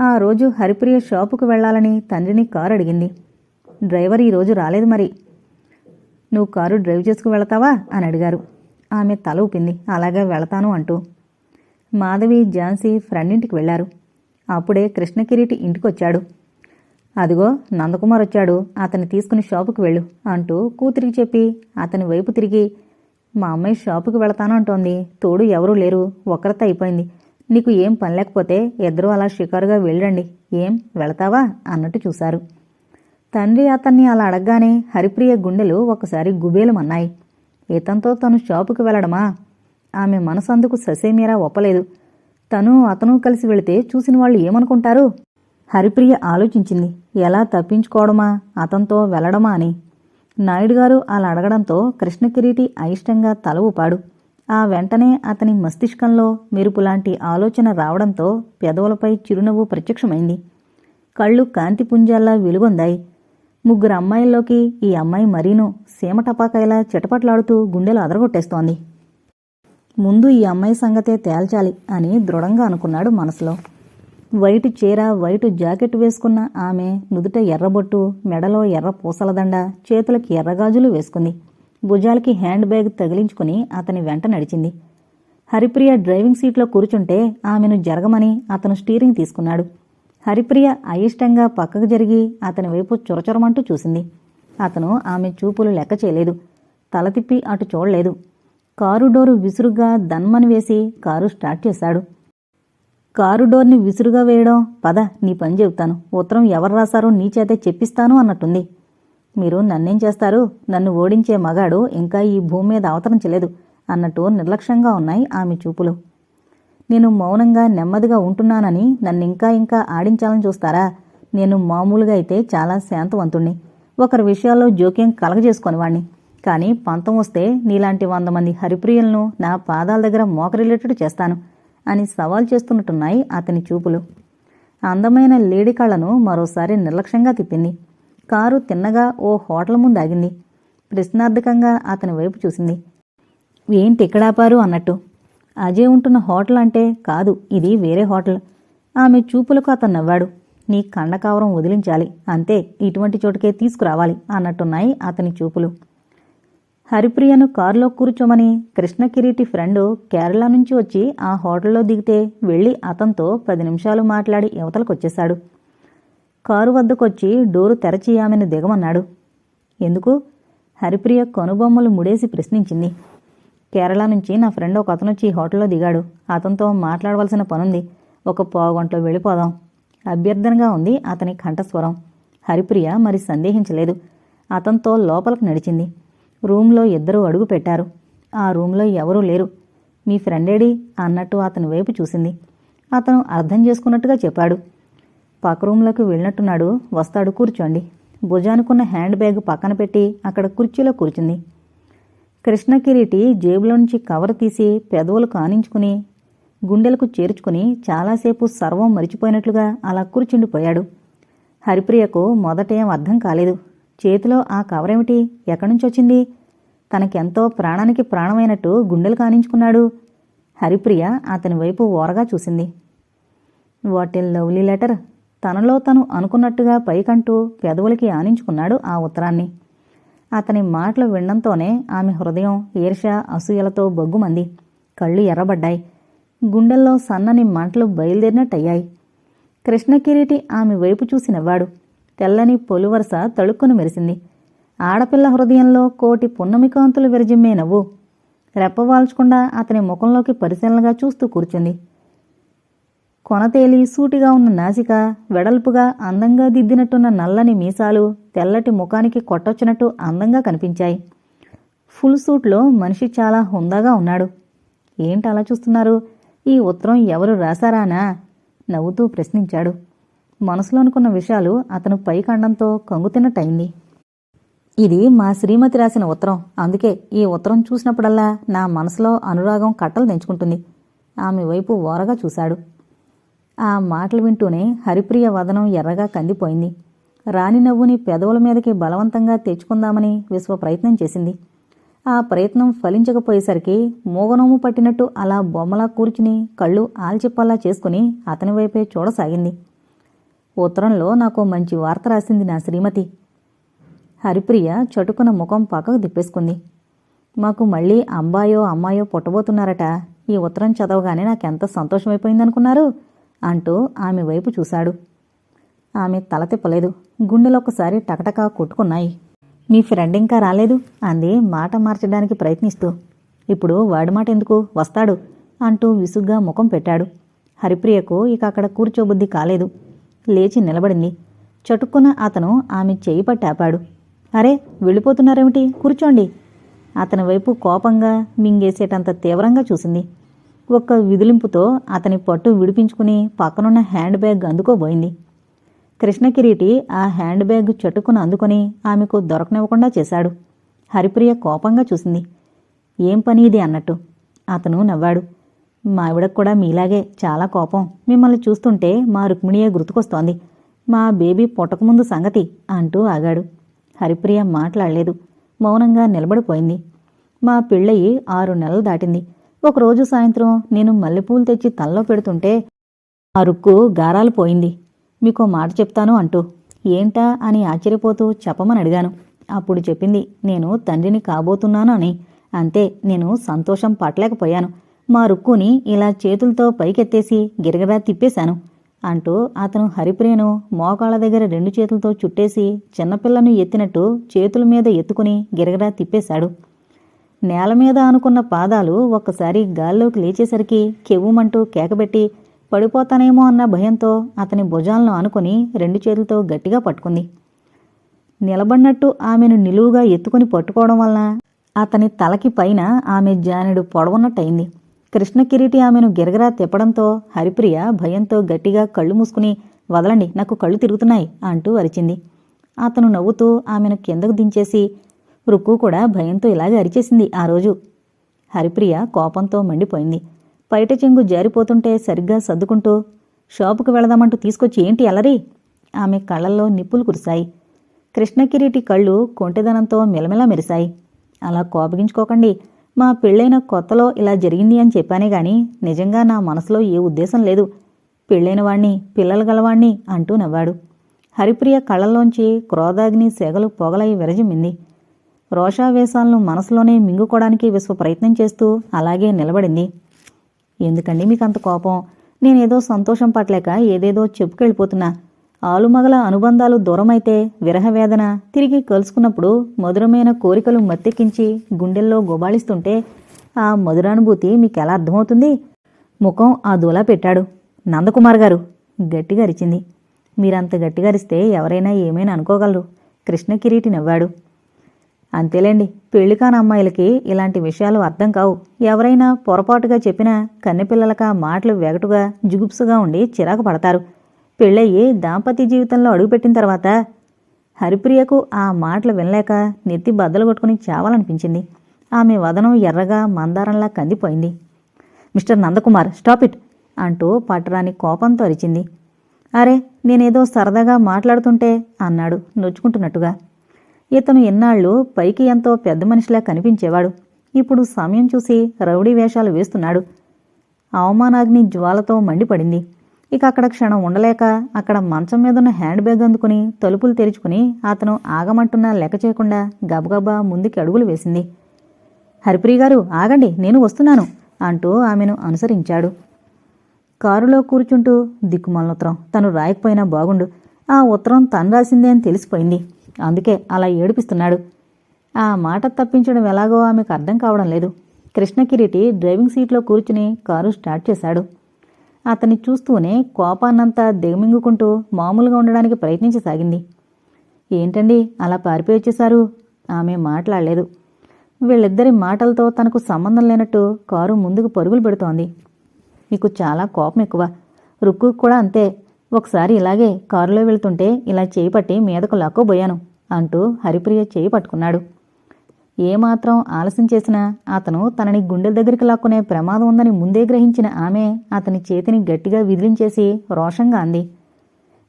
ఆ రోజు హరిప్రియ షాపుకు వెళ్ళాలని తండ్రిని కారు అడిగింది. డ్రైవర్ ఈరోజు రాలేదు మరి. నువ్వు కారు డ్రైవ్ చేసుకు వెళతావా? అని అడిగారు. ఆమె తల ఊపింది. అలాగే వెళతాను అంటూ. మాధవి ఝాన్సీ ఫ్రెండ్ ఇంటికి వెళ్ళారు. అప్పుడే కృష్ణకిరీటి ఇంటికొచ్చాడు. అదిగో నందకుమార్ వచ్చాడు. అతన్ని తీసుకుని షాపుకి వెళ్ళు అంటూ కూతురికి చెప్పి అతని వైపు తిరిగి మా అమ్మాయి షాపుకి వెళతాను అంటోంది. తోడు ఎవరూ లేరు. ఒక్కరితో అయిపోయింది. నీకు ఏం పని లేకపోతే ఇద్దరూ అలా షికారుగా వెళ్ళండి. ఏం? వెళతావా? అన్నట్టు చూశారు. తండ్రి అతన్ని అలా అడగగానే హరిప్రియ గుండెలు ఒకసారి గుబేలమన్నాయి. ఇతంతో తను షాపుకి వెళ్ళడమా? ఆమె మనసందుకు ససేమీరా ఒప్పలేదు. తను అతను కలిసి వెళితే చూసిన వాళ్ళు ఏమనుకుంటారు? హరిప్రియ ఆలోచించింది. ఎలా తప్పించుకోవడమా? అతనితో వెళ్ళడమా అని. నాయుడు గారు అలా అడగడంతో కృష్ణకిరీటి అయిష్టంగా తల ఊపాడు. ఆ వెంటనే అతని మస్తిష్కంలో మెరుపులాంటి ఆలోచన రావడంతో పెదవులపై చిరునవ్వు ప్రత్యక్షమైంది. కళ్ళు కాంతిపుంజాల్లా వెలుగొందాయి. ముగ్గురు అమ్మాయిల్లోకి ఈ అమ్మాయి మరీను సీమ టపాకాయలా చిటపట్లాడుతూ గుండెలు అదరగొట్టేస్తోంది. ముందు ఈ అమ్మాయి సంగతే తేల్చాలి అని దృఢంగా అనుకున్నాడు మనసులో. వైట్ చీర వైట్ జాకెట్ వేసుకున్న ఆమె నుదుట ఎర్రబొట్టు మెడలో ఎర్ర పూసలదండ చేతులకి ఎర్రగాజులు వేసుకుంది. భుజాలకి హ్యాండ్ బ్యాగ్ తగిలించుకుని అతని వెంట నడిచింది. హరిప్రియ డ్రైవింగ్ సీట్లో కూర్చుంటే ఆమెను జరగమని అతను స్టీరింగ్ తీసుకున్నాడు. హరిప్రియ అయిష్టంగా పక్కకు జరిగి అతని వైపు చొరచొరమంటూ చూసింది. అతను ఆమె చూపులు లెక్క చేయలేదు. తల తిప్పి అటు చూడలేదు. కారు డోరు విసురుగా దన్మని వేసి కారు స్టార్ట్ చేశాడు. కారు డోర్ని విసురుగా వేయడం పద నీ పని చెబుతాను. ఉత్తరం ఎవరు రాశారో నీ చేతే చెప్పిస్తాను అన్నట్టుంది. మీరు నన్నేం చేస్తారు? నన్ను ఓడించే మగాడు ఇంకా ఈ భూమి మీద అవతరించలేదు అన్నట్టు నిర్లక్ష్యంగా ఉన్నాయి ఆమె చూపులు. నేను మౌనంగా నెమ్మదిగా ఉంటున్నానని నన్ను ఇంకా ఇంకా ఆడించాలని చూస్తారా? నేను మామూలుగా అయితే చాలా శాంతవంతుణ్ణి. ఒకరి విషయాల్లో జోక్యం కలగజేసుకొనివాణ్ణి కానీ పంతం వస్తే నీలాంటి వంద మంది హరిప్రియులను నా పాదాల దగ్గర మోకరిల్లేటట్టు చేస్తాను అని సవాల్ చేస్తున్నట్టున్నాయి అతని చూపులు. అందమైన లేడి కళ్ళను మరోసారి నిర్లక్ష్యంగా తిప్పింది. కారు తిన్నగా ఓ హోటల్ ముందు ఆగింది. ప్రశ్నార్థకంగా అతని వైపు చూసింది. ఏంటి ఇక్కడాపారు అన్నట్టు. అజయ్ ఉంటున్న హోటల్ అంటే కాదు ఇది వేరే హోటల్. ఆమె చూపులకు అతను నవ్వాడు. నీ కండకావరం వదిలించాలి. అంతే ఇటువంటి చోటుకే తీసుకురావాలి అన్నట్టున్నాయి అతని చూపులు. హరిప్రియను కారులో కూర్చోమని కృష్ణకిరీటి ఫ్రెండ్ కేరళ నుంచి వచ్చి ఆ హోటల్లో దిగితే వెళ్ళి అతనితో పది నిమిషాలు మాట్లాడి యువతలకొచ్చేశాడు. కారు వద్దకొచ్చి డోరు తెరచి ఆమెను దిగమన్నాడు. ఎందుకు? హరిప్రియ కనుబొమ్మలు ముడేసి ప్రశ్నించింది. కేరళ నుంచి నా ఫ్రెండ్ ఒక అతను వచ్చి హోటల్లో దిగాడు. అతనితో మాట్లాడవలసిన పనుంది. ఒక పావుగంటలో వెళ్ళిపోదాం. అభ్యర్థనగా ఉంది అతని కంఠస్వరం. హరిప్రియ మరి సందేహించలేదు. అతనితో లోపలికి నడిచింది. రూంలో ఇద్దరూ అడుగు పెట్టారు. ఆ రూంలో ఎవరూ లేరు. మీ ఫ్రెండేడి? అన్నట్టు అతని వైపు చూసింది. అతను అర్థం చేసుకున్నట్టుగా చెప్పాడు. పక్క రూమ్లోకి వెళ్ళినట్టున్నాడు. వస్తాడు కూర్చోండి. భుజానుకున్న హ్యాండ్ బ్యాగ్ పక్కన పెట్టి అక్కడ కుర్చీలో కూర్చుంది. కృష్ణకిరీటి జేబులోంచి కవర్ తీసి పెదవులు కానించుకుని గుండెలకు చేర్చుకుని చాలాసేపు సర్వం మరిచిపోయినట్లుగా అలా కూర్చుండిపోయాడు. హరిప్రియకు మొదటేం అర్థం కాలేదు. చేతిలో ఆ కవరేమిటి వచ్చింది తనకెంతో ప్రాణానికి ప్రాణమైనట్టు గుండెలు కానించుకున్నాడు. హరిప్రియ అతని వైపు ఓరగా చూసింది. What a lovely letter? తనలో తను అనుకున్నట్టుగా పైకంటూ పెదవులకి ఆనించుకున్నాడు ఆ ఉత్తరాన్ని. అతని మాటలు వినడంతోనే ఆమె హృదయం ఈర్ష అసూయలతో బొగ్గుమంది. కళ్ళు ఎర్రబడ్డాయి. గుండెల్లో సన్నని మంటలు బయలుదేరినట్టయ్యాయి. కృష్ణకిరీటి ఆమె వైపు చూసినవాడు తెల్లని పొలువరస తళుక్కును మెరిసింది. ఆడపిల్ల హృదయంలో కోటి పున్నమికాంతులు విరజిమ్మే నవ్వు. రెప్పవాల్చకుండా అతని ముఖంలోకి పరిశీలనగా చూస్తూ కూర్చుంది. కొనతేలి సూటిగా ఉన్న నాసిక వెడల్పుగా అందంగా దిద్దినట్టున్న నల్లని మీసాలు తెల్లటి ముఖానికి కొట్టొచ్చినట్టు అందంగా కనిపించాయి. ఫుల్ సూట్లో మనిషి చాలా హుందాగా ఉన్నాడు. ఏంటి అలా చూస్తున్నారు? ఈ ఉత్తరం ఎవరు రాశారానా? నవ్వుతూ ప్రశ్నించాడు. మనసులో అనుకున్న విషయాలు అతను పైకండంతో కంగుతిన్నట్టయింది. ఇది మా శ్రీమతి రాసిన ఉత్తరం. అందుకే ఈ ఉత్తరం చూసినప్పుడల్లా నా మనసులో అనురాగం కట్టలు తెంచుకుంటుంది. ఆమె వైపు ఓరగా చూశాడు. ఆ మాటలు వింటూనే హరిప్రియ వదనం ఎర్రగా కందిపోయింది. రాణి నవ్వుని పెదవుల మీదకి బలవంతంగా తెచ్చుకుందామని విశ్వ ప్రయత్నం చేసింది. ఆ ప్రయత్నం ఫలించకపోయేసరికి మూగనోము పట్టినట్టు అలా బొమ్మలా కూర్చుని కళ్ళు ఆల్చిప్పల్లా చేసుకుని అతని వైపే చూడసాగింది. ఉత్తరంలో నాకు మంచి వార్త రాసింది నా శ్రీమతి. హరిప్రియ చటుకున ముఖం పక్కకు తిప్పేసుకుంది. మాకు మళ్ళీ అబ్బాయో అమ్మాయో పుట్టబోతున్నారట. ఈ ఉత్తరం చదవగానే నాకెంత సంతోషమైపోయిందనుకున్నారు? అంటూ ఆమె వైపు చూశాడు. ఆమె తల తిప్పలేదు. గుండెలు టకటకా కొట్టుకున్నాయి. మీ ఫ్రెండ్ ఇంకా రాలేదు అంది మాట మార్చడానికి ప్రయత్నిస్తూ. ఇప్పుడు వాడి మాట ఎందుకు వస్తాడు? అంటూ విసుగ్గా ముఖం పెట్టాడు. హరిప్రియకు ఇక అక్కడ కూర్చోబుద్ధి కాలేదు. లేచి నిలబడింది. చటుక్కున అతను ఆమె చేయి పట్టాపాడు అరే వెళ్ళిపోతున్నారేమిటి? కూర్చోండి. అతని వైపు కోపంగా మింగేసేటంత తీవ్రంగా చూసింది. ఒక్క విదిలింపుతో అతని పట్టు విడిపించుకుని పక్కనున్న హ్యాండ్ బ్యాగ్ అందుకోబోయింది కృష్ణకిరీటి ఆ హ్యాండ్ బ్యాగ్ చెట్టుకుని అందుకొని ఆమెకు దొరకనివ్వకుండా చేశాడు. హరిప్రియ కోపంగా చూసింది. ఏం పని ఇది అన్నట్టు. అతను నవ్వాడు. మావిడకు కూడా మీలాగే చాలా కోపం. మిమ్మల్ని చూస్తుంటే మా రుక్మిణియే గుర్తుకొస్తోంది. మా బేబీ పుట్టకముందు సంగతి అంటూ ఆగాడు. హరిప్రియ మాట్లాడలేదు. మౌనంగా నిలబడిపోయింది. మా పెళ్ళయి ఆరు నెలలు దాటింది. ఒకరోజు సాయంత్రం నేను మల్లెపూలు తెచ్చి తనలో పెడుతుంటే ఆ రుక్కు గారాలు పోయింది. మీకో మాట చెప్తాను అంటూ. ఏంటా అని ఆశ్చర్యపోతూ చెప్పమని అడిగాను. అప్పుడు చెప్పింది నేను తండ్రిని కాబోతున్నాను అని. అంతే నేను సంతోషం పట్టలేకపోయాను. మా రుక్కుని ఇలా చేతులతో పైకెత్తేసి గిరగరా తిప్పేశాను అంటూ అతను హరిప్రియను మోకాళ్ళ దగ్గర రెండు చేతులతో చుట్టేసి చిన్నపిల్లను ఎత్తినట్టు చేతుల మీద ఎత్తుకుని గిరగరా తిప్పేశాడు. నేల మీద అనుకున్న పాదాలు ఒక్కసారి గాల్లోకి లేచేసరికి కెవ్వుమంటూ కేకబెట్టి పడిపోతానేమో అన్న భయంతో అతని భుజాలను ఆనుకొని రెండు చేతులతో గట్టిగా పట్టుకుంది. నిలబడినట్టు ఆమెను నిలువుగా ఎత్తుకుని పట్టుకోవడం వలన అతని తలకి పైన ఆమె జానెడు పొడవున్నట్టయింది. కృష్ణకిరీటి ఆమెను గిరగరా తిప్పడంతో హరిప్రియ భయంతో గట్టిగా కళ్ళు మూసుకుని వదలండి నాకు కళ్ళు తిరుగుతున్నాయి అంటూ అరిచింది. అతను నవ్వుతూ ఆమెను కిందకు దించేసి రుక్కు కూడా భయంతో ఇలాగే అరిచేసింది ఆ రోజు. హరిప్రియ కోపంతో మండిపోయింది. పైట చెంగు జారిపోతుంటే సరిగ్గా సర్దుకుంటూ షాపుకు వెళదామంటూ తీసుకొచ్చి ఏంటి అలరి? ఆమె కళ్ళల్లో నిప్పులు కురిశాయి. కృష్ణకిరీటి కళ్ళు కొంటెదనంతో మెలమెలా మెరిశాయి. అలా కోపగించుకోకండి. మా పెళ్ళైన కొత్తలో ఇలా జరిగింది అని చెప్పానే గాని నిజంగా నా మనసులో ఏ ఉద్దేశం లేదు. పెళ్ళైన వాణ్ణి పిల్లలు గలవాణ్ణి అంటూ నవ్వాడు. హరిప్రియ కళ్ళల్లోంచి క్రోధాగ్ని సెగలు పొగలై విరజిమ్మింది. రోషావేశాలను మనసులోనే మింగుకోవడానికి విశ్వ ప్రయత్నం చేస్తూ అలాగే నిలబడింది. ఎందుకండి మీకు అంత కోపం? నేనేదో సంతోషం పట్లేక ఏదేదో చెప్పుకెళ్ళిపోతున్నా. ఆలుమగల అనుబంధాలు దూరమైతే విరహవేదన తిరిగి కలుసుకున్నప్పుడు మధురమైన కోరికలు మత్తెక్కించి గుండెల్లో గోబాళిస్తుంటే ఆ మధురానుభూతి మీకెలా అర్థమవుతుంది? ముఖం ఆ దూలా పెట్టాడు. నందకుమార్ గారు గట్టిగా అరిచింది. మీరంత గట్టిగా అరిస్తే ఎవరైనా ఏమైనా అనుకోగలరు. కృష్ణ కిరీటి నవ్వాడు. అంతేలేండి పెళ్ళి కాని అమ్మాయిలకి ఇలాంటి విషయాలు అర్థం కావు. ఎవరైనా పొరపాటుగా చెప్పినా కన్నెపిల్లలక మాటలు వెగటుగా జుగుప్సుగా ఉండి చిరాకు పడతారు. పెళ్ళయ్యి దాంపత్య జీవితంలో అడుగుపెట్టిన తర్వాత హరిప్రియకు ఆ మాటలు వినలేక నెత్తి బద్దలు కొట్టుకుని చావాలనిపించింది. ఆమె వదనం ఎర్రగా మందారంలా కందిపోయింది. Mister Nandakumar stop it! అంటూ పట్టరాని కోపంతో అరిచింది. అరే నేనేదో సరదాగా మాట్లాడుతుంటే అన్నాడు నొచ్చుకుంటున్నట్టుగా. ఇతను ఎన్నాళ్ళు పైకి ఎంతో పెద్ద మనిషిలా కనిపించేవాడు. ఇప్పుడు సమయం చూసి రౌడీ వేషాలు వేస్తున్నాడు. అవమానాగ్ని జ్వాలతో మండిపడింది. ఇక అక్కడ క్షణం ఉండలేక అక్కడ మంచం మీదున్న హ్యాండ్ బ్యాగ్ అందుకుని తలుపులు తెరుచుకుని అతను ఆగమంటున్నా లెక్క చేయకుండా గబగబా ముందుకి అడుగులు వేసింది. హరిప్రియ గారు ఆగండి నేను వస్తున్నాను అంటూ ఆమెను అనుసరించాడు. కారులో కూర్చుంటూ దిక్కుమాలిన ఉత్తరం తను రాయకపోయినా బాగుండు. ఆ ఉత్తరం తను రాసిందే అని తెలిసిపోయింది. అందుకే అలా ఏడిపిస్తున్నాడు. ఆ మాట తప్పించడం ఎలాగో ఆమెకు అర్థం కావడం లేదు. కృష్ణకిరీటి డ్రైవింగ్ సీట్లో కూర్చుని కారు స్టార్ట్ చేశాడు. అతన్ని చూస్తూనే కోపాన్నంతా దిగమింగుకుంటూ మామూలుగా ఉండడానికి ప్రయత్నించసాగింది ఏంటండి అలా పారిపోయొచ్చేశారు ఆమె మాట్లాడలేదు. వీళ్ళిద్దరి మాటలతో తనకు సంబంధం లేనట్టు కారు ముందుకు పరుగులు పెడుతోంది. మీకు చాలా కోపం ఎక్కువ. రుక్కు కూడా అంతే. ఒకసారి ఇలాగే కారులో వెళ్తుంటే ఇలా చేయి పట్టి మీదకు లాక్కోబోయాను అంటూ హరిప్రియ చేయి పట్టుకున్నాడు. ఏమాత్రం ఆలస్యం చేసినా అతను తనని గుండెల దగ్గరికి లాక్కునే ప్రమాదం ఉందని ముందే గ్రహించిన ఆమె అతని చేతిని గట్టిగా విదిలించేసి రోషంగా అంది.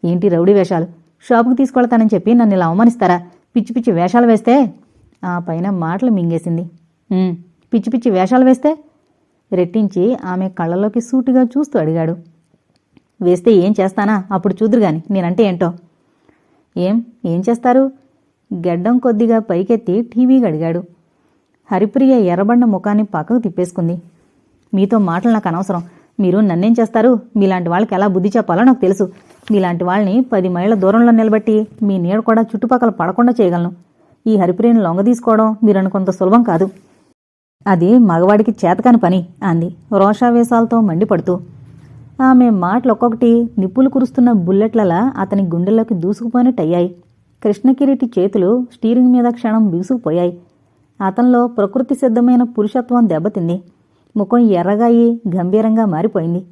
ఏంటి రౌడీ వేషాలు? షాపుకి తీసుకెళ్తానని చెప్పి నన్ను ఇలా అవమానిస్తారా? పిచ్చి పిచ్చి వేషాలు వేస్తే? ఆ పైన మాటలు మింగేసింది. పిచ్చి పిచ్చి వేషాలు వేస్తే? రెట్టించి ఆమె కళ్ళలోకి సూటిగా చూస్తూ అడిగాడు. వేస్తే ఏం చేస్తానా? అప్పుడు చూదురు గాని నేనంటే ఏంటో? ఏం? ఏం చేస్తారు? గెడ్డం కొద్దిగా పైకెత్తి టీవీకి అడిగాడు హరిప్రియ ఎర్రబండ ముఖాన్ని పక్కకు తిప్పేసుకుంది. మీతో మాటలు నాకు అనవసరం. మీరు నన్నేం చేస్తారు? మీలాంటి వాళ్ళకి ఎలా బుద్ధి చెప్పాలో నాకు తెలుసు. మీలాంటి వాళ్ళని పది మైళ్ళ దూరంలో నిలబెట్టి మీ నీడ కూడా చుట్టుపక్కల పడకుండా చేయగలను. ఈ హరిప్రియను లొంగ తీసుకోవడం మీరు అనుకున్నంత సులభం కాదు. అది మగవాడికి చేతకాని పని అంది. రోషావేశాలతో మండిపడుతూ. ఆమె మాటలు ఒక్కొక్కటి నిప్పులు కురుస్తున్న బుల్లెట్లలా అతని గుండెల్లోకి దూసుకుపోయినట్టయ్యాయి. కృష్ణకిరీటి చేతులు స్టీరింగ్ మీద క్షణం బిగుసుకుపోయాయి. అతనిలో ప్రకృతి సిద్ధమైన పురుషత్వం దెబ్బతింది. ముఖం ఎర్రగాయి గంభీరంగా మారిపోయింది.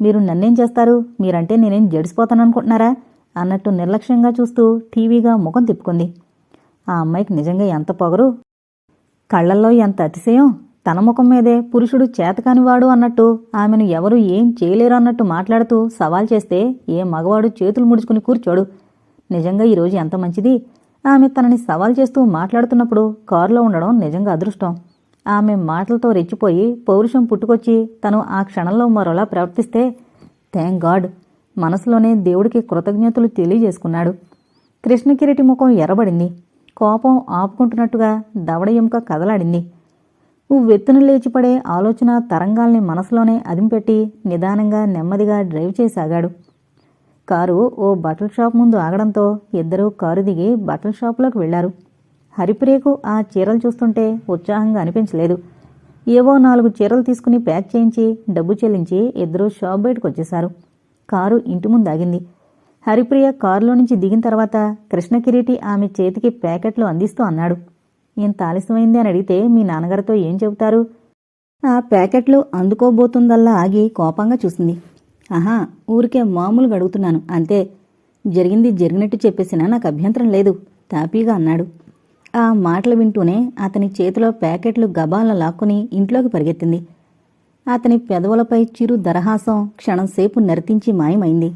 మీరు నన్నేం చేస్తారు? మీరంటే నేనేం జడిసిపోతాననుకుంటున్నారా? అన్నట్టు నిర్లక్ష్యంగా చూస్తూ టీవీగా ముఖం తిప్పుకుంది. ఆ అమ్మాయికి నిజంగా ఎంత పొగరు? కళ్ళల్లో ఎంత అతిశయం? తన ముఖం మీదే పురుషుడు చేతకానివాడు అన్నట్టు ఆమెను ఎవరు ఏం చేయలేరు అన్నట్టు మాట్లాడుతూ సవాల్ చేస్తే ఏ మగవాడు చేతులు ముడుచుకుని కూర్చోడు. నిజంగా ఈరోజు ఎంత మంచిది? ఆమె తనని సవాల్ చేస్తూ మాట్లాడుతున్నప్పుడు కారులో ఉండడం నిజంగా అదృష్టం. ఆమె మాటలతో రెచ్చిపోయి పౌరుషం పుట్టుకొచ్చి తను ఆ క్షణంలో మరోలా ప్రవర్తిస్తే థ్యాంక్ గాడ్! మనసులోనే దేవుడికి కృతజ్ఞతలు తెలియజేసుకున్నాడు. కృష్ణకిరీటి ముఖం ఎర్రబడింది. కోపం ఆపుకుంటున్నట్టుగా దవడ ఎముక కదలాడింది. ఉవ్వెత్తున లేచిపడే ఆలోచన తరంగాల్ని మనసులోనే అదింపెట్టి నిదానంగా నెమ్మదిగా డ్రైవ్ చేసాగాడు. కారు ఓ బట్టల షాప్ ముందు ఆగడంతో ఇద్దరూ కారు దిగి బట్టల షాపులోకి వెళ్ళారు హరిప్రియకు ఆ చీరలు చూస్తుంటే ఉత్సాహంగా అనిపించలేదు. ఏవో నాలుగు చీరలు తీసుకుని ప్యాక్ చేయించి డబ్బు చెల్లించి ఇద్దరూ షాప్ బయటకు వచ్చేశారు. కారు ఇంటి ముందు ఆగింది. హరిప్రియ కారులో నుంచి దిగిన తర్వాత కృష్ణకిరీటి ఆమె చేతికి ప్యాకెట్లు అందిస్తూ అన్నాడు. ఇంత ఆలస్యమైంది అని అడిగితే మీ నాన్నగారితో ఏం చెబుతారు? ఆ ప్యాకెట్లు అందుకోబోతుందల్లా ఆగి కోపంగా చూసింది. ఆహా ఊరికే మామూలుగా అడుగుతున్నాను అంతే. జరిగింది జరిగినట్టు చెప్పేసినా నాకు అభ్యంతరం లేదు తాపీగా అన్నాడు. ఆ మాటలు వింటూనే అతని చేతిలో ప్యాకెట్లు గబాలను లాక్కుని ఇంట్లోకి పరిగెత్తింది. అతని పెదవులపై చిరు దరహాసం క్షణంసేపు నరితించి మాయమైంది.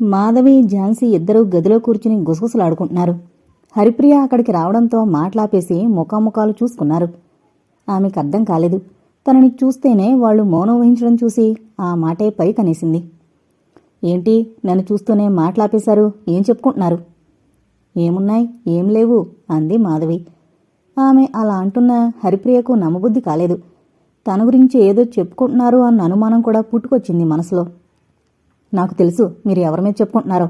మాధవి ఝాన్సీ ఇద్దరూ గదిలో కూర్చుని గుసగుసలాడుకుంటున్నారు. హరిప్రియ అక్కడికి రావడంతో మాట్లాపేసి ముఖాముఖాలు చూసుకున్నారు. ఆమెకు అర్థం కాలేదు. తనని చూస్తేనే వాళ్ళు మౌనం వహించడం చూసి ఆ మాటే పై కనేసింది ఏంటి? నన్ను చూస్తూనే మాట్లాపేశారు. ఏం చెప్పుకుంటున్నారు? ఏమున్నాయి? ఏం లేవు అంది మాధవి. ఆమె అలా అంటున్న హరిప్రియకు నమ్మబుద్ధి కాలేదు. తన గురించి ఏదో చెప్పుకుంటున్నారు అన్న అనుమానం కూడా పుట్టుకొచ్చింది మనసులో. నాకు తెలుసు మీరు ఎవరి మీద చెప్పుకుంటున్నారో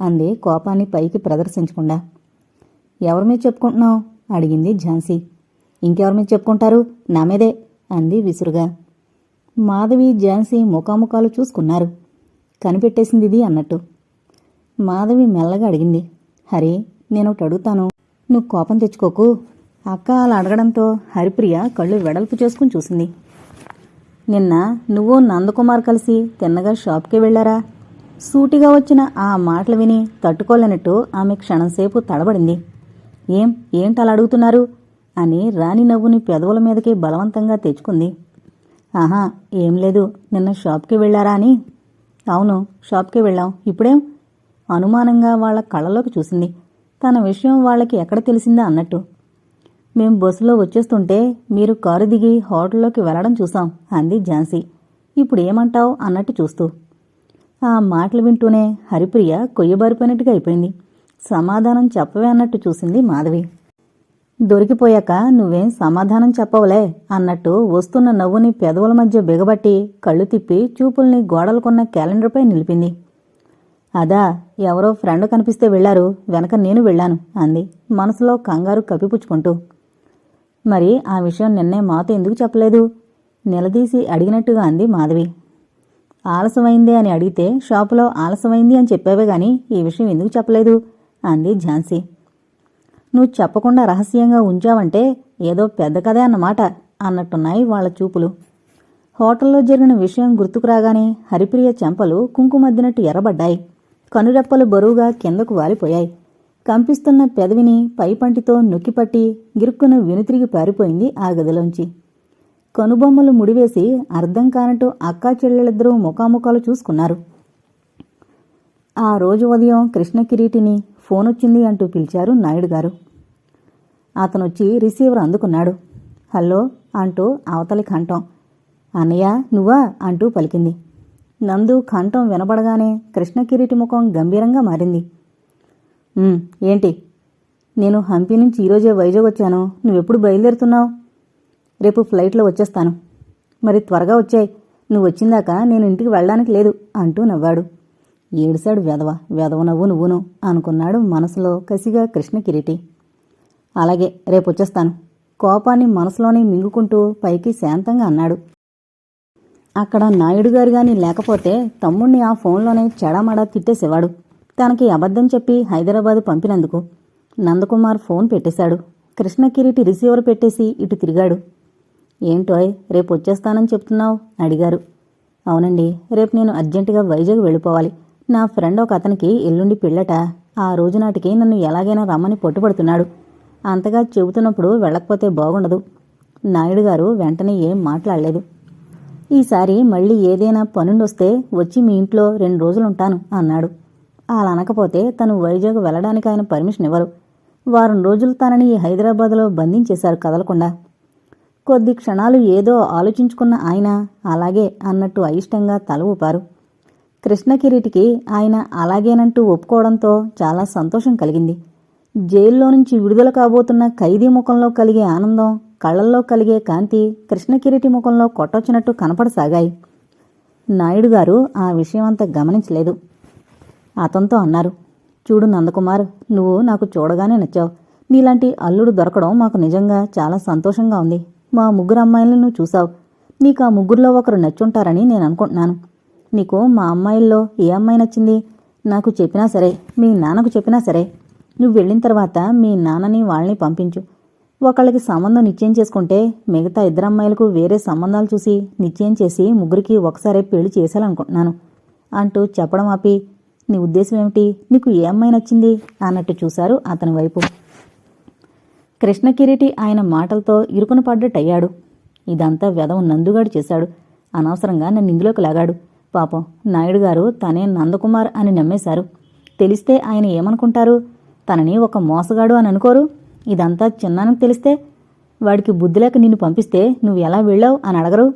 అంది కోపాన్ని పైకి ప్రదర్శించకుండా. ఎవరి మీద చెప్పుకుంటున్నావు? అడిగింది ఝాన్సీ. ఇంకెవరి మీద చెప్పుకుంటారు? నా మీదే అంది విసురుగా. మాధవి ఝాన్సీ ముఖాముఖాలు చూసుకున్నారు. కనిపెట్టేసింది ఇది అన్నట్టు. మాధవి మెల్లగా అడిగింది. హరి నేను ఒకటి అడుగుతాను. నువ్వు కోపం తెచ్చుకోకు. అక్క అలా అడగడంతో హరిప్రియ కళ్ళు వెడల్పు చేసుకుని చూసింది. నిన్న నువ్వు నందకుమార్ కలిసి తిన్నగా షాప్కి వెళ్ళారా? సూటిగా వచ్చిన ఆ మాటలు విని తట్టుకోలేనట్టు ఆమె క్షణంసేపు తడబడింది. ఏం ఏంటలా అడుగుతున్నారు అని రాణి నవ్వుని పెదవుల మీదకి బలవంతంగా తెచ్చుకుంది. ఆహా ఏం లేదు నిన్న షాప్కి వెళ్ళారా అని. అవును షాప్కి వెళ్ళాం. ఇప్పుడేం? అనుమానంగా వాళ్ళ కళ్ళలోకి చూసింది. తన విషయం వాళ్ళకి ఎక్కడ తెలిసిందా అన్నట్టు. మేం బస్సులో వచ్చేస్తుంటే మీరు కారు దిగి హోటల్లోకి వెళ్ళడం చూసాం అంది ఝాన్సీ. ఇప్పుడు ఏమంటావు అన్నట్టు చూస్తూ. ఆ మాటలు వింటూనే హరిప్రియ కొయ్యబారిపోయినట్టుగా అయిపోయింది. సమాధానం చెప్పవే అన్నట్టు చూసింది మాధవి. దొరికిపోయాక నువ్వేం సమాధానం చెప్పవలే అన్నట్టు వస్తున్న నవ్వుని పెదవుల మధ్య బిగబట్టి కళ్ళు తిప్పి చూపుల్ని గోడలకున్న క్యాలెండర్పై నిలిపింది. అదా ఎవరో ఫ్రెండ్ కనిపిస్తే వెళ్ళారు వెనక నేను వెళ్ళాను అంది మనసులో కంగారు కప్పిపుచ్చుకుంటూ. మరి ఆ విషయం నిన్నే మాతో ఎందుకు చెప్పలేదు? నిలదీసి అడిగినట్టుగా అంది మాధవి. ఆలస్యమైంది అని అడిగితే షాపులో ఆలస్యమైంది అని చెప్పావే గాని ఈ విషయం ఎందుకు చెప్పలేదు? అంది ఝాన్సీ. నువ్వు చెప్పకుండా రహస్యంగా ఉంచావంటే ఏదో పెద్ద కథే అన్నమాట అన్నట్టున్నాయి వాళ్ళ చూపులు. హోటల్లో జరిగిన విషయం గుర్తుకు రాగానే హరిప్రియ చెంపలు కుంకుమద్దినట్టు ఎర్రబడ్డాయి. కనురెప్పలు బరువుగా కిందకు వాలిపోయాయి. కంపిస్తున్న పెదవిని పైపంటితో నొక్కిపట్టి గిరుక్కున వెనుతిరిగి పారిపోయింది ఆ గదిలోంచి. కనుబొమ్మలు ముడివేసి అర్థం కానట్టు అక్కా చెల్లెళ్ళిద్దరూ ముఖాముఖాలు చూసుకున్నారు. ఆ రోజు ఉదయం కృష్ణకిరీటిని ఫోన్ వచ్చింది అంటూ పిలిచారు నాయుడు గారు. అతనొచ్చి రిసీవర్ అందుకున్నాడు. హలో అంటూ అవతలి కంఠం. అన్నయ్య నువ్వా? అంటూ పలికింది. నందు కంఠం వినబడగానే కృష్ణకిరీటి ముఖం గంభీరంగా మారింది. ఏంటి? నేను హంపి నుంచి ఈరోజే వైజాగ్ వచ్చాను. నువ్వెప్పుడు బయలుదేరుతున్నావు? రేపు ఫ్లైట్లో వచ్చేస్తాను. మరి త్వరగా వచ్చాయి. నువ్వు వచ్చిందాక నేను ఇంటికి వెళ్ళడానికి లేదు అంటూ నవ్వాడు. ఏడుశాడు వెధవ. వెధవ నవ్వు నువ్వును అనుకున్నాడు మనసులో కసిగా కృష్ణ కిరీటి. అలాగే రేపు వచ్చేస్తాను కోపాన్ని మనసులోనే మింగుకుంటూ పైకి శాంతంగా అన్నాడు. అక్కడ నాయుడు గారు గాని లేకపోతే తమ్ముణ్ణి ఆ ఫోన్లోనే చెడమడా తిట్టేసేవాడు. తనకి అబద్ధం చెప్పి హైదరాబాద్ పంపినందుకు నందకుమార్ ఫోన్ పెట్టేశాడు. కృష్ణ కిరీటి రిసీవర్ పెట్టేసి ఇటు తిరిగాడు. ఏంటోయ్ రేపు వచ్చేస్తానని చెప్తున్నావు? అడిగారు. అవునండి రేపు నేను అర్జెంటుగా వైజాగ్ వెళ్ళిపోవాలి. నా ఫ్రెండ్ ఒక అతనికి ఎల్లుండి పెళ్ళట. ఆ రోజు నాటికి నన్ను ఎలాగైనా రమ్మని పట్టుబడుతున్నాడు. అంతగా చెబుతున్నప్పుడు వెళ్ళకపోతే బాగుండదు. నాయుడు గారు వెంటనే ఏం మాట్లాడలేదు. ఈసారి మళ్ళీ ఏదైనా పనుండొస్తే వచ్చి మీ ఇంట్లో రెండు రోజులుంటాను అన్నాడు. అలా అనకపోతే తను వైజాగ్ వెళ్ళడానికి ఆయన పర్మిషన్ ఇవ్వరు. వారం రోజులు తనని హైదరాబాద్లో బంధించేశారు కదలకుండా. కొద్ది క్షణాలు ఏదో ఆలోచించుకున్న ఆయన అలాగే అన్నట్టు అయిష్టంగా తల ఊపారు. కృష్ణకిరీటికి ఆయన అలాగేనంటూ ఒప్పుకోవడంతో చాలా సంతోషం కలిగింది. జైల్లో నుంచి విడుదల కాబోతున్న ఖైదీ ముఖంలో కలిగే ఆనందం కళ్ళల్లో కలిగే కాంతి కృష్ణకిరీటి ముఖంలో కొట్టొచ్చినట్టు కనపడసాగాయి. నాయుడు గారు ఆ విషయమంతా గమనించలేదు. అతనితో అన్నారు చూడు నందకుమార్ నువ్వు నాకు చూడగానే నచ్చావు. నీలాంటి అల్లుడు దొరకడం మాకు నిజంగా చాలా సంతోషంగా ఉంది. మా ముగ్గురు అమ్మాయిలను నువ్వు చూసావు. నీకు ఆ ముగ్గురులో ఒకరు నచ్చుంటారని నేను అనుకుంటున్నాను. నీకు మా అమ్మాయిల్లో ఏ అమ్మాయి నచ్చింది? నాకు చెప్పినా సరే మీ నాన్నకు చెప్పినా సరే నువ్వు వెళ్ళిన తర్వాత మీ నాన్నని వాళ్ళని పంపించు. ఒకళ్ళకి సంబంధం నిశ్చయం చేసుకుంటే మిగతా ఇద్దరు అమ్మాయిలకు వేరే సంబంధాలు చూసి నిశ్చయం చేసి ముగ్గురికి ఒకసారి పెళ్ళి చేసేయాలనుకుంటున్నాను అంటూ చెప్పడం ఆపి నీ ఉద్దేశం ఏమిటి? నీకు ఏ అమ్మాయి నచ్చింది? అన్నట్టు చూశారు అతని వైపు. కృష్ణకిరీటి ఆయన మాటలతో ఇరుకున పడ్డట్టయ్యాడు. ఇదంతా వెదవు నందుగాడు చేశాడు. అనవసరంగా నన్ను ఇందులోకి లాగాడు. పాపం. నాయుడు గారు తనే నందకుమార్ అని నమ్మేశారు. తెలిస్తే ఆయన ఏమనుకుంటారు? తనని ఒక మోసగాడు అని అనుకోరు? ఇదంతా చిన్నానికి తెలిస్తే? వాడికి బుద్ధి లేక నిన్ను పంపిస్తే నువ్వు ఎలా వెళ్ళావు అని అడగరు?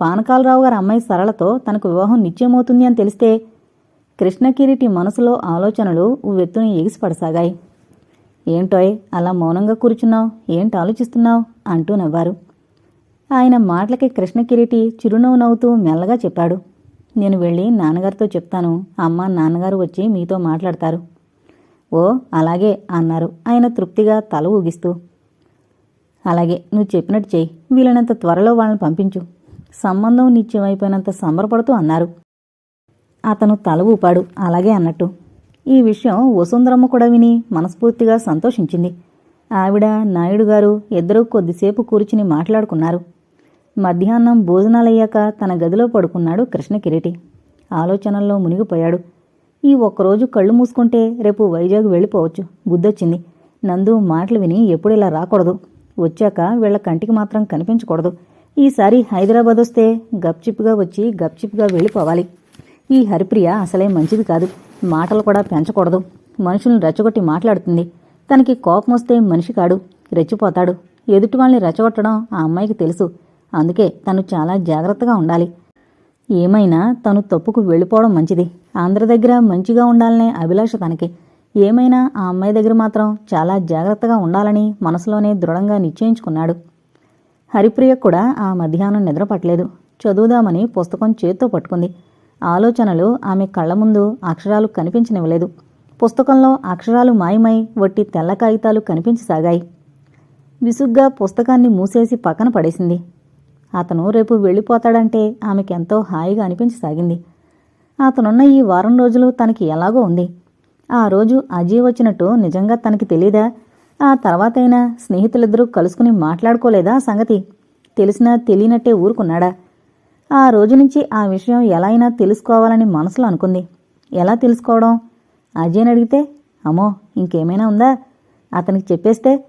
పానకాలరావు గారి అమ్మాయి సరళతో తనకు వివాహం నిశ్చయమవుతుంది అని తెలిస్తే? కృష్ణకిరీటి మనసులో ఆలోచనలు ఉవ్వెత్తున ఎగిసిపడసాగాయి. ఏంటోయ్ అలా మౌనంగా కూర్చున్నావు? ఏంటి ఆలోచిస్తున్నావు? అంటూ నవ్వారు. ఆయన మాటలకి కృష్ణకిరీటి చిరునవ్వు నవ్వుతూ మెల్లగా చెప్పాడు. నేను వెళ్ళి నాన్నగారితో చెప్తాను. అమ్మ నాన్నగారు వచ్చి మీతో మాట్లాడతారు. ఓ అలాగే అన్నారు. ఆయన తృప్తిగా తల ఊగిస్తూ. అలాగే నువ్వు చెప్పినట్టు చెయ్యి. వీలైనంత త్వరలో వాళ్ళని పంపించు. సంబంధం నిత్యమైపోయినంత సంబరపడుతూ అన్నారు. అతను తల ఊపాడు. అలాగే అన్నట్టు. ఈ విషయం వసుంధరమ్మ కూడా విని మనస్ఫూర్తిగా సంతోషించింది. ఆవిడ నాయుడు గారు ఇద్దరూ కొద్దిసేపు కూర్చుని మాట్లాడుకున్నారు. మధ్యాహ్నం భోజనాలయ్యాక తన గదిలో పడుకున్నాడు కృష్ణ కిరీటి. ఆలోచనల్లో మునిగిపోయాడు. ఈ ఒక్కరోజు కళ్ళు మూసుకుంటే రేపు వైజాగ్ వెళ్ళిపోవచ్చు. బుద్ధొచ్చింది. నందు మాటలు విని ఎప్పుడు ఇలా రాకూడదు. వచ్చాక వీళ్ళ కంటికి మాత్రం కనిపించకూడదు. ఈసారి హైదరాబాద్ వస్తే గప్చిప్గా వచ్చి గప్చిప్గా వెళ్ళిపోవాలి. ఈ హరిప్రియ అసలే మంచిది కాదు. మాటలు కూడా పెంచకూడదు. మనుషుల్ని రెచ్చగొట్టి మాట్లాడుతుంది. తనకి కోపం వస్తే మనిషి కాడు. రెచ్చిపోతాడు. ఎదుటి వాళ్ళని రెచ్చగొట్టడం ఆ అమ్మాయికి తెలుసు. అందుకే తను చాలా జాగ్రత్తగా ఉండాలి. ఏమైనా తను తప్పుకు వెళ్ళిపోవడం మంచిది. ఆంధ్ర దగ్గర మంచిగా ఉండాలనే అభిలాష తనకి. ఏమైనా ఆ అమ్మాయి దగ్గర మాత్రం చాలా జాగ్రత్తగా ఉండాలని మనసులోనే దృఢంగా నిశ్చయించుకున్నాడు. హరిప్రియ కూడా ఆ మధ్యాహ్నం నిద్రపట్టలేదు. చదువుదామని పుస్తకం చేత్తో పట్టుకుంది. ఆలోచనలు ఆమె కళ్ళ ముందు అక్షరాలు కనిపించనివ్వలేదు. పుస్తకంలో అక్షరాలు మాయమై వట్టి తెల్ల కాగితాలు కనిపించసాగాయి. విసుగ్గా పుస్తకాన్ని మూసేసి పక్కన పడేసింది. అతను రేపు వెళ్ళిపోతాడంటే ఆమెకెంతో హాయిగా అనిపించసాగింది. అతనున్న ఈ వారం రోజులు తనకి ఎలాగో ఉంది. ఆ రోజు అజయ్ వచ్చినట్టు నిజంగా తనకి తెలీదా? ఆ తర్వాతైనా స్నేహితులిద్దరూ కలుసుకుని మాట్లాడుకోలేదా సంగతి? తెలిసినా తెలియనట్టే ఊరుకున్నాడా? ఆ రోజు నుంచి ఆ విషయం ఎలా అయినా తెలుసుకోవాలని మనసులో అనుకుంది. ఎలా తెలుసుకోవడం? అజయ్ని అడిగితే అమ్మో ఇంకేమైనా ఉందా? అతనికి చెప్పేస్తే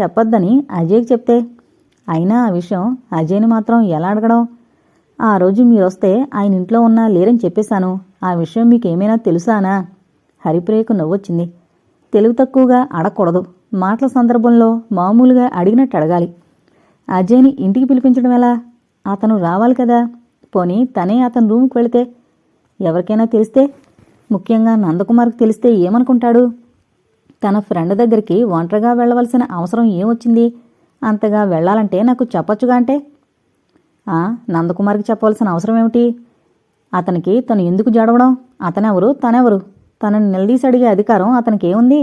చెప్పొద్దని అజయ్కి చెప్తే అయినా ఆ విషయం అజయ్ని మాత్రం ఎలా అడగడం? ఆ రోజు మీరొస్తే ఆయన ఇంట్లో ఉన్నా లేరని చెప్పేశాను. ఆ విషయం మీకేమైనా తెలుసానా? హరిప్రియకు నవ్వొచ్చింది. తెలివి తక్కువగా అడగకూడదు. మాటల సందర్భంలో మామూలుగా అడిగినట్టు అడగాలి. అజయ్ని ఇంటికి పిలిపించడం ఎలా? అతను రావాలి కదా. పోనీ తనే అతని రూమ్కి వెళితే ఎవరికైనా తెలిస్తే? ముఖ్యంగా నందకుమార్కి తెలిస్తే ఏమనుకుంటాడు? తన ఫ్రెండ్ దగ్గరికి ఒంటరిగా వెళ్ళవలసిన అవసరం ఏమొచ్చింది? అంతగా వెళ్ళాలంటే నాకు చెప్పొచ్చుగా అంటే? నందకుమార్కి చెప్పవలసిన అవసరం ఏమిటి? అతనికి తను ఎందుకు జడవడం? అతనెవరు? తనెవరు? తనని నిలదీసి అడిగే అధికారం అతనికి ఏముంది?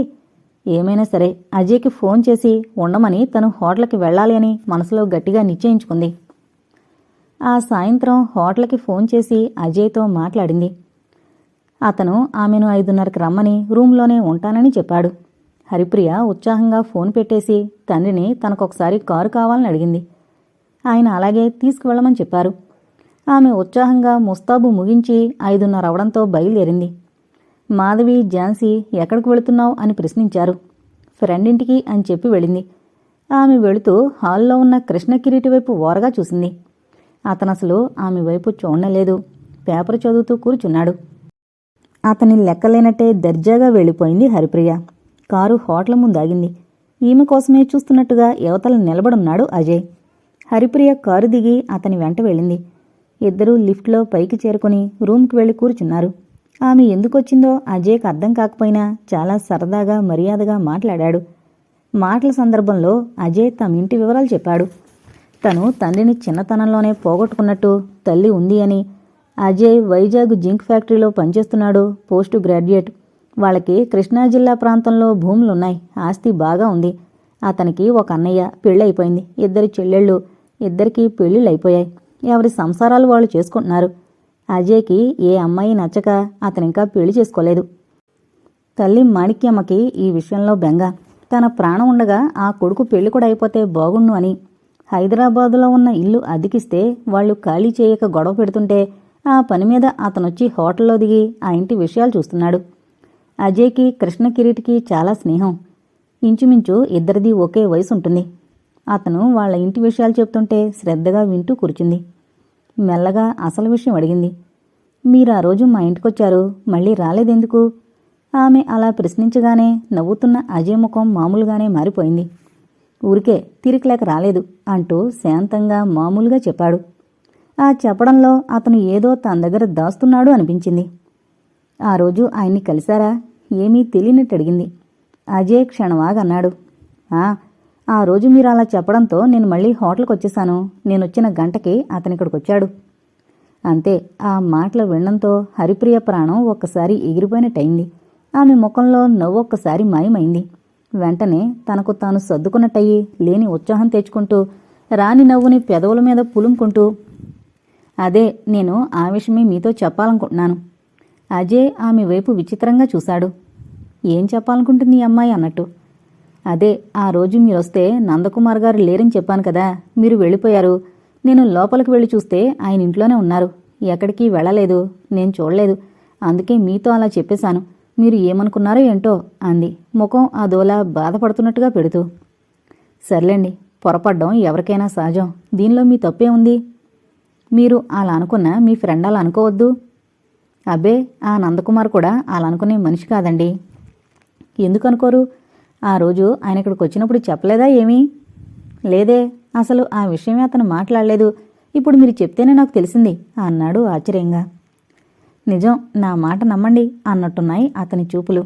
ఏమైనా సరే అజయ్కి ఫోన్ చేసి ఉండమని తను హోటల్కి వెళ్ళాలి అని మనసులో గట్టిగా నిశ్చయించుకుంది. ఆ సాయంత్రం హోటల్కి ఫోన్ చేసి అజయ్తో మాట్లాడింది. అతను ఆమెను ఐదున్నరకు రమ్మని రూంలోనే ఉంటానని చెప్పాడు. హరిప్రియ ఉత్సాహంగా ఫోన్ పెట్టేసి తండ్రిని తనకొకసారి కారు కావాలని అడిగింది. ఆయన అలాగే తీసుకువెళ్ళమని చెప్పారు. ఆమె ఉత్సాహంగా ముస్తాబు ముగించి ఐదున్నర అవడంతో బయలుదేరింది. మాధవి ఝాన్సీ ఎక్కడికి వెళుతున్నావు అని ప్రశ్నించారు. ఫ్రెండ్ ఇంటికి అని చెప్పి వెళ్ళింది. ఆమె వెళుతూ హాల్లో ఉన్న కృష్ణ కిరీటి వైపు ఓరగా చూసింది. అతనసలు ఆమె వైపు చూడలేదు పేపర్ చదువుతూ కూర్చున్నాడు. అతని లెక్కలేనట్టే దర్జాగా వెళ్ళిపోయింది హరిప్రియ. కారు హోటల్ ముందు ఆగింది ఈమె కోసమే చూస్తున్నట్టుగా యువతల నిలబడున్నాడు అజయ్. హరిప్రియ కారు దిగి అతని వెంట వెళ్ళింది. ఇద్దరూ లిఫ్ట్లో పైకి చేరుకుని రూమ్కి వెళ్ళి కూర్చున్నారు. ఆమె ఎందుకొచ్చిందో అజయ్కి అర్థం కాకపోయినా చాలా సరదాగా మర్యాదగా మాట్లాడాడు. మాటల సందర్భంలో అజయ్ తమ ఇంటి వివరాలు చెప్పాడు. తను తండ్రిని చిన్నతనంలోనే పోగొట్టుకున్నట్టు తల్లి ఉంది అని అజయ్ వైజాగ్ జింక్ ఫ్యాక్టరీలో పనిచేస్తున్నాడు పోస్ట్ గ్రాడ్యుయేట్. వాళ్ళకి కృష్ణా జిల్లా ప్రాంతంలో భూములున్నాయి. ఆస్తి బాగా ఉంది. అతనికి ఒక అన్నయ్య పెళ్ళైపోయింది. ఇద్దరు చెల్లెళ్ళు ఇద్దరికి పెళ్ళిళ్ళు అయిపోయాయి ఎవరి సంసారాలు వాళ్ళు చేసుకుంటున్నారు? అజయ్కి ఏ అమ్మాయి నచ్చక అతనింకా పెళ్ళి చేసుకోలేదు. తల్లి మాణిక్యమ్మకి ఈ విషయంలో బెంగ. తన ప్రాణం ఉండగా ఆ కొడుకు పెళ్ళి కూడా అయిపోతే బాగుండు అని. హైదరాబాదులో ఉన్న ఇల్లు అద్దెకిస్తే వాళ్ళు ఖాళీ చేయక గొడవ పెడుతుంటే ఆ పని మీద అతనొచ్చి హోటల్లో దిగి ఆ ఇంటి విషయాలు చూస్తున్నాడు. అజయ్కి కృష్ణ కిరీటికి చాలా స్నేహం. ఇంచుమించు ఇద్దరిది ఒకే వయసు ఉంటుంది అతను వాళ్ళ ఇంటి విషయాలు చెప్తుంటే శ్రద్ధగా వింటూ కూర్చుంది. మెల్లగా అసలు విషయం అడిగింది. మీరు ఆ రోజు మా ఇంటికొచ్చారు. మళ్ళీ రాలేదెందుకు? ఆమె అలా ప్రశ్నించగానే నవ్వుతున్న అజయ్ ముఖం మామూలుగానే మారిపోయింది. ఊరికే తిరిగిలేక రాలేదు అంటూ శాంతంగా మామూలుగా చెప్పాడు. ఆ చెప్పడంలో అతను ఏదో తన దగ్గర దాస్తున్నాడు అనిపించింది. ఆ రోజు ఆయన్ని కలిశారా? ఏమీ తెలియనట్టు అడిగింది అజయ్ క్షణమాగన్నాడు. ఆ ఆ రోజు మీరు అలా చెప్పడంతో నేను మళ్ళీ హోటల్కి వచ్చేసాను నేను వచ్చిన గంటకి అతను ఇక్కడికి వచ్చాడు అంతే ఆ మాటలు వినడంతో హరిప్రియ ప్రాణం ఒక్కసారి ఎగిరిపోయినట్టయింది. ఆమె ముఖంలో నవ్వు ఒక్కసారి మాయమైంది. వెంటనే తనకు తాను సర్దుకున్నట్టయి లేని ఉత్సాహం తెచ్చుకుంటూ రాని నవ్వుని పెదవుల మీద పులుముకుంటూ అదే నేను ఆ విషయమే మీతో చెప్పాలనుకుంటున్నాను. అజయ్ ఆమె వైపు విచిత్రంగా చూశాడు. ఏం చెప్పాలనుకుంటుంది ఈ అమ్మాయి అన్నట్టు. అదే ఆ రోజు మీరొస్తే నందకుమార్ గారు లేరని చెప్పాను కదా మీరు వెళ్ళిపోయారు. నేను లోపలికి వెళ్ళి చూస్తే ఆయన ఇంట్లోనే ఉన్నారు. ఎక్కడికి వెళ్ళలేదు నేను చూడలేదు. అందుకే మీతో అలా చెప్పేశాను. మీరు ఏమనుకున్నారో ఏంటో అంది. ముఖం అదోలా బాధపడుతున్నట్టుగా పెడుతూ. సర్లేండి పొరపడ్డం ఎవరికైనా సహజం. దీనిలో మీ తప్పే ఉంది మీరు అలా అనుకున్నా మీ ఫ్రెండ్ అలా అనుకోవద్దు. అబ్బే ఆ నందకుమార్ కూడా అలా అనుకునే మనిషి కాదండి. ఎందుకు అనుకోరు? ఆ రోజు ఆయన ఇక్కడికి వచ్చినప్పుడు చెప్పలేదా ఏమీ? లేదే అసలు ఆ విషయమే అతను మాట్లాడలేదు. ఇప్పుడు మీరు చెప్తేనే నాకు తెలిసింది అన్నాడు ఆశ్చర్యంగా. నిజం నా మాట నమ్మండి అన్నట్టున్నాయి అతని చూపులు.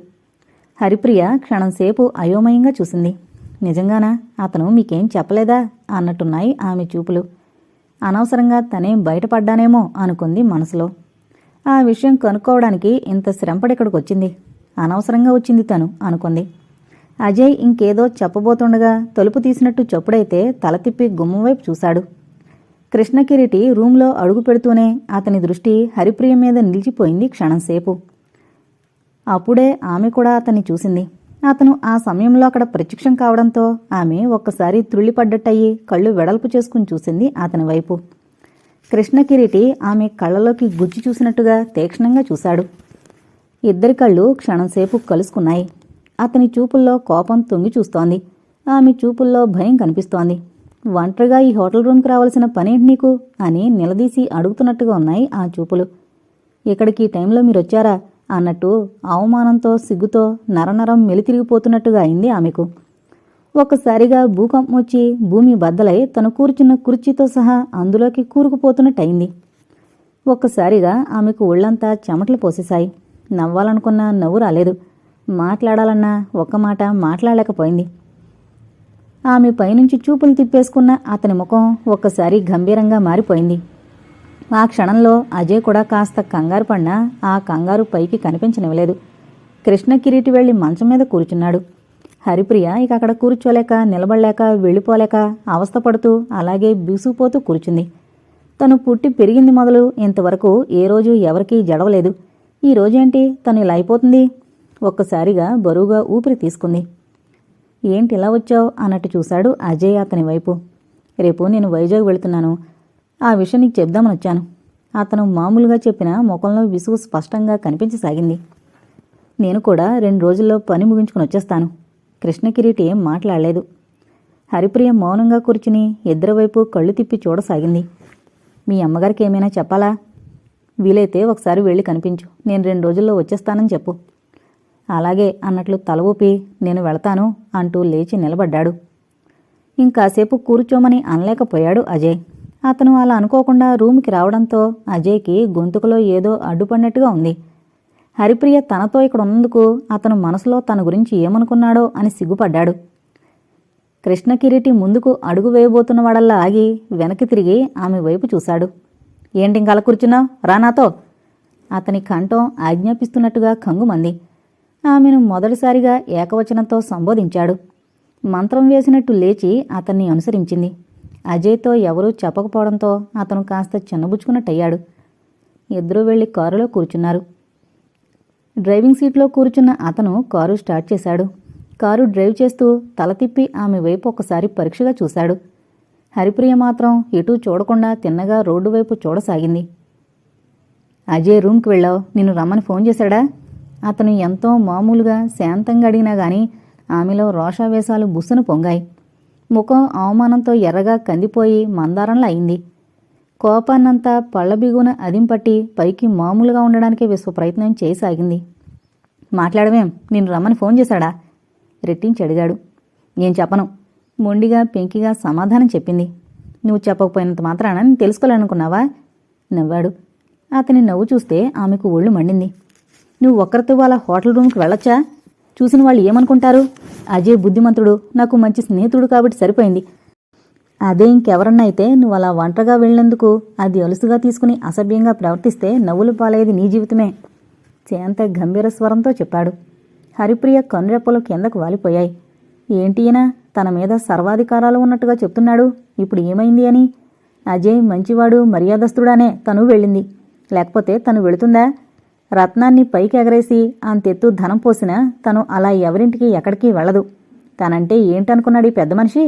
హరిప్రియ క్షణంసేపు అయోమయంగా చూసింది. నిజంగానా అతను మీకేం చెప్పలేదా అన్నట్టున్నాయి ఆమె చూపులు. అనవసరంగా తనేం బయటపడ్డానేమో అనుకుంది మనసులో. ఆ విషయం కనుక్కోవడానికి ఇంత శ్రమపడి ఇక్కడికి వచ్చింది. అనవసరంగా వచ్చింది తను అనుకుంది. అజయ్ ఇంకేదో చెప్పబోతుండగా తలుపు తీసినట్టు చప్పుడైతే తల తిప్పి గుమ్మం వైపు చూశాడు. కృష్ణకిరీటి రూంలో అడుగు పెడుతూనే అతని దృష్టి హరిప్రియ మీద నిలిచిపోయింది క్షణంసేపు అప్పుడే ఆమె కూడా అతన్ని చూసింది. అతను ఆ సమయంలో అక్కడ ప్రత్యక్షం కావడంతో ఆమె ఒక్కసారి త్రుళ్ళిపడ్డట్టయి కళ్ళు వెడల్పు చేసుకుని చూసింది అతని వైపు. కృష్ణకిరీటి ఆమె కళ్ళలోకి గుజ్జు చూసినట్టుగా తీక్షణంగా చూశాడు. ఇద్దరి కళ్ళు క్షణంసేపు కలుసుకున్నాయి. అతని చూపుల్లో కోపం తొంగి చూస్తోంది. ఆమె చూపుల్లో భయం కనిపిస్తోంది. ఒంటరిగా ఈ హోటల్ రూమ్కి రావాల్సిన పనేంటి నీకు? అని నిలదీసి అడుగుతున్నట్టుగా ఉన్నాయి ఆ చూపులు. ఇక్కడికి టైంలో టైంలో మీరొచ్చారా? అన్నట్టు అవమానంతో సిగ్గుతో నరనరం మెలితిరిగిపోతున్నట్టుగా అయింది ఆమెకు. ఒక్కసారిగా భూకంపం వచ్చి భూమి బద్దలై తను కూర్చున్న కుర్చీతో సహా అందులోకి కూరుకుపోతున్నట్టయింది. ఒక్కసారిగా ఆమెకు ఒళ్ళంతా చెమటలు పోసేశాయి. నవ్వాలనుకున్న నవ్వు రాలేదు. మాట్లాడాలన్నా ఒక్క మాట మాట్లాడలేకపోయింది. ఆమె పైనుంచి చూపులు తిప్పేసుకున్న అతని ముఖం ఒక్కసారి గంభీరంగా మారిపోయింది. ఆ క్షణంలో అజయ్ కూడా కాస్త కంగారు పడినా ఆ కంగారు పైకి కనిపించనివ్వలేదు. కృష్ణ కిరీటి వెళ్ళి మంచం మీద కూర్చున్నాడు. హరిప్రియ ఇక అక్కడ కూర్చోలేక నిలబడలేక వెళ్ళిపోలేక అవస్థపడుతూ అలాగే బిగుసుకుపోతూ కూర్చుంది. తను పుట్టి పెరిగింది మొదలు ఇంతవరకు ఏ రోజు ఎవరికీ జడవలేదు. ఈ రోజేంటి? తను ఇలా అయిపోతుంది? ఒక్కసారిగా బరువుగా ఊపిరి తీసుకుంది. ఏంటి ఇలా వచ్చావు? అన్నట్టు చూశాడు అజయ్ అతని వైపు. రేపు నేను వైజాగ్ వెళుతున్నాను. ఆ విషయం నీకు చెప్దామని వచ్చాను. అతను మామూలుగా చెప్పిన ముఖంలో విసుగు స్పష్టంగా కనిపించసాగింది. నేను కూడా రెండు రోజుల్లో పని ముగించుకుని వచ్చేస్తాను. కృష్ణకిరీటి ఏం మాట్లాడలేదు. హరిప్రియ మౌనంగా కూర్చుని ఇద్దరి వైపు కళ్ళు తిప్పి చూడసాగింది. మీ అమ్మగారికి ఏమైనా చెప్పాలా? వీలైతే ఒకసారి వెళ్ళి కనిపించు. నేను రెండు రోజుల్లో వచ్చేస్తానని చెప్పు. అలాగే అన్నట్లు తల ఊపి నేను వెళతాను అంటూ లేచి నిలబడ్డాడు. ఇంకాసేపు కూర్చోమని అనలేకపోయాడు అజయ్. అతను అలా అనుకోకుండా రూమ్కి రావడంతో అజయ్కి గొంతుకులో ఏదో అడ్డుపడినట్టుగా ఉంది. హరిప్రియ తనతో ఇక్కడ ఉన్నందుకు అతను మనసులో తన గురించి ఏమనుకున్నాడో అని సిగ్గుపడ్డాడు. కృష్ణకిరీటి ముందుకు అడుగు వేయబోతున్నవాడల్లా ఆగి వెనక్కి తిరిగి ఆమె వైపు చూశాడు. ఏంటి ఇంకల కూర్చున్నావు రా నాతో. అతని కంఠం ఆజ్ఞాపిస్తున్నట్టుగా కంగుమంది. ఆమెను మొదటిసారిగా ఏకవచనంతో సంబోధించాడు. మంత్రం వేసినట్టు లేచి అతన్ని అనుసరించింది. అజయ్తో ఎవరూ చెప్పకపోవడంతో అతను కాస్త చిన్నబుచ్చుకున్నట్టయ్యాడు. ఇద్దరూ వెళ్ళి కారులో కూర్చున్నారు. డ్రైవింగ్ సీట్లో కూర్చున్న అతను కారు స్టార్ట్ చేశాడు. కారు డ్రైవ్ చేస్తూ తల తిప్పి ఆమె వైపు ఒకసారి పరీక్షగా చూశాడు. హరిప్రియ మాత్రం ఎటూ చూడకుండా తిన్నగా రోడ్డు వైపు చూడసాగింది. అజయ్ రూమ్కి వెళ్ళావు. నిన్ను రమ్మని ఫోన్ చేశాడా? అతను ఎంతో మామూలుగా శాంతంగా అడిగినా గాని ఆమెలో రోషావేశాలు బుస్సును పొంగాయి. ముఖం అవమానంతో ఎర్రగా కందిపోయి మందారంలా అయింది. కోపాన్నంతా పళ్ళబిగున అదింపట్టి పైకి మామూలుగా ఉండడానికే విశ్వ ప్రయత్నం చేయసాగింది మాట్లాడవేం నేను రమ్మని ఫోన్ చేశాడా? రెట్టించి అడిగాడు. ఏం చెప్పను? మొండిగా పెంకిగా సమాధానం చెప్పింది. నువ్వు చెప్పకపోయినంత మాత్రాన నేను తెలుసుకోవాలనుకున్నావా నవ్వాడు. అతని నవ్వు చూస్తే ఆమెకు ఒళ్ళు మండింది. నువ్వు ఒక్కరితో వాళ్ళ హోటల్ రూమ్కి వెళ్ళొచ్చా? చూసిన వాళ్ళు ఏమనుకుంటారు? అజయ్ బుద్ధిమంతుడు నాకు మంచి స్నేహితుడు కాబట్టి సరిపోయింది. అదే ఇంకెవరన్నా అయితే నువ్వు అలా ఒంటరిగా వెళ్ళినందుకు అది అలుసుగా తీసుకుని అసభ్యంగా ప్రవర్తిస్తే నవ్వులు పాలయ్యేది నీ జీవితమే చేంత గంభీర స్వరంతో చెప్పాడు. హరిప్రియ కనురెప్పలు కిందకు వాలిపోయాయి. ఏంటి తన మీద సర్వాధికారాలు ఉన్నట్టుగా చెప్తున్నాడు. ఇప్పుడు ఏమైంది అని? అజయ్ మంచివాడు మర్యాదస్తుడానే తను వెళ్ళింది. లేకపోతే తను వెళుతుందా? రత్నాన్ని పైకి ఎగరేసి అంతెత్తు ధనం పోసినా తను అలా ఎవరింటికి ఎక్కడికి వెళ్ళదు. తనంటే ఏంటనుకున్నాడు ఈ పెద్ద మనిషి?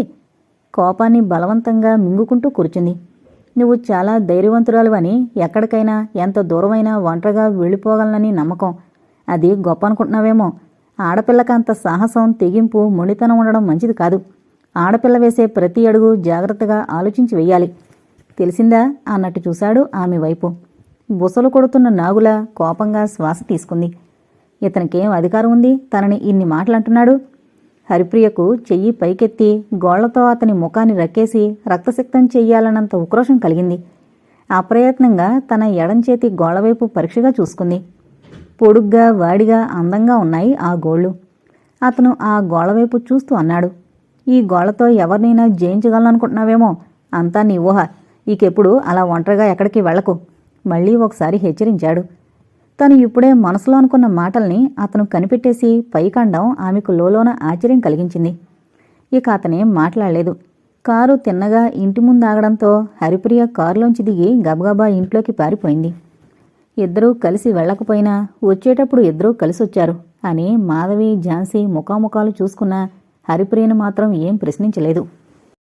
కోపాన్ని బలవంతంగా మింగుకుంటూ కూర్చుంది. నువ్వు చాలా ధైర్యవంతురాలు అని ఎక్కడికైనా ఎంత దూరమైనా ఒంటరిగా వెళ్ళిపోగలనని నమ్మకం. అది గొప్ప అనుకుంటున్నావేమో ఆడపిల్లకంత సాహసం తెగింపు మొండితనం ఉండడం మంచిది కాదు. ఆడపిల్ల వేసే ప్రతి అడుగు జాగ్రత్తగా ఆలోచించి వెయ్యాలి. తెలిసిందా? అన్నట్టు చూశాడు ఆమె వైపు. బుసలు కొడుతున్న నాగుల కోపంగా శ్వాస తీసుకుంది. ఇతనికేం అధికారం ఉంది? తనని ఇన్ని మాటలంటున్నాడు. హరిప్రియకు చెయ్యి పైకెత్తి గోళ్ళతో అతని ముఖాన్ని రక్కేసి రక్తసిక్తం చెయ్యాలన్నంత ఉక్రోషం కలిగింది. అప్రయత్నంగా తన ఎడం చేతి గోళ్ళవైపు పరీక్షగా చూసుకుంది. పొడుగ్గా వాడిగా అందంగా ఉన్నాయి ఆ గోళ్ళు అతను ఆ గోళ్ళవైపు చూస్తూ అన్నాడు. ఈ గోళ్ళతో ఎవరినైనా జయించగలనుకుంటున్నావేమో అంతా నీ ఊహ. ఇకెప్పుడు అలా ఒంటరిగా ఎక్కడికి వెళ్ళకు మళ్ళీ ఒకసారి హెచ్చరించాడు. తను ఇప్పుడే మనసులో అనుకున్న మాటల్ని అతను కనిపెట్టేసి పైకండం ఆమెకు లోలోన ఆశ్చర్యం కలిగించింది. ఇక అతనేం మాట్లాడలేదు. కారు తిన్నగా ఇంటి ముందు ఆగడంతో హరిప్రియ కారులోంచి దిగి గబగబా ఇంట్లోకి పారిపోయింది. ఇద్దరూ కలిసి వెళ్ళకపోయినా వచ్చేటప్పుడు ఇద్దరూ కలిసొచ్చారు అని మాధవి ఝాన్సీ ముఖాముఖాలు చూసుకున్న హరిప్రియను మాత్రం ఏం ప్రశ్నించలేదు.